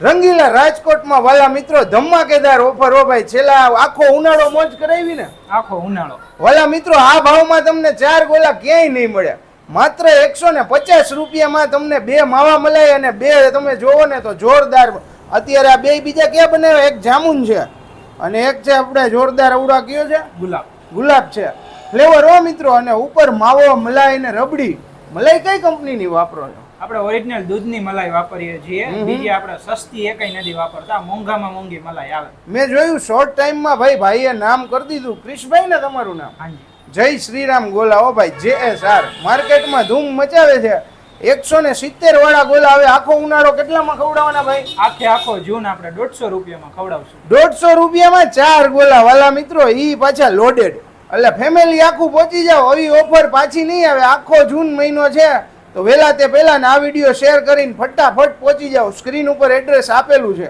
રંગીલા રાજકોટમાં વાલા મિત્રો ધમાકેદાર ઓફર હો ભાઈ છેલ્લા આખો ઉનાળો મોજ કરાવી ને. આખો ઉનાળો. વાલા મિત્રો આ ભાવમાં તમને ચાર ગોલા ક્યાંય નહીં મળ્યા. માત્ર એકસો ને પચાસ રૂપિયામાં તમને બે માવા મલાઈ અને બે તમે જોવો ને તો જોરદાર અત્યારે આ બે બીજા ક્યાં બનાવ્યા? એક જામુન છે અને એક છે આપણે જોરદાર અવડા કયો છે? ગુલાબ. ગુલાબ છે. ફ્લેવર હો મિત્રો અને ઉપર માવો મલાઈ ને રબડી. મલાઈ કઈ કંપનીની વાપરો છો? આપણે ઓરિજિનલ દૂધની મલાઈ વાપરીએ છીએ. બીજી આપણે સસ્તી એકઈ નથી વાપરતા. મોંઘામાં મોંઘી મલાઈ આવે. મેં જોયું શોર્ટ ટાઈમમાં ભાઈ ભાઈએ નામ કરી દીધું. ક્રિશભાઈ ને તમારું નામ. જય શ્રીરામ ગોલા. ઓ ભાઈ જે એસ આર માર્કેટમાં ધૂમ મચાવે છે. એકસો ને સિત્તેર વાળા ગોલા હવે આખો ઉનાળો કેટલામાં ખવડાવવાના ભાઈ? આખે આખો જૂન આપણે દોઢસો રૂપિયામાં ખવડાવશું. દોઢસો રૂપિયામાં ચાર ગોલા. વાલા મિત્રો ઈ પાછા લોડેડ એટલે ફેમિલી આખું પહોંચી જાવ આવી ઓફર પાછી નહીં આવે. આખો જૂન મહિનો છે. તો વહેલા તે પહેલાં આ વીડિયો શેર કરીને ફટાફટ પહોંચી જાવ સ્ક્રીન ઉપર એડ્રેસ આપેલું છે.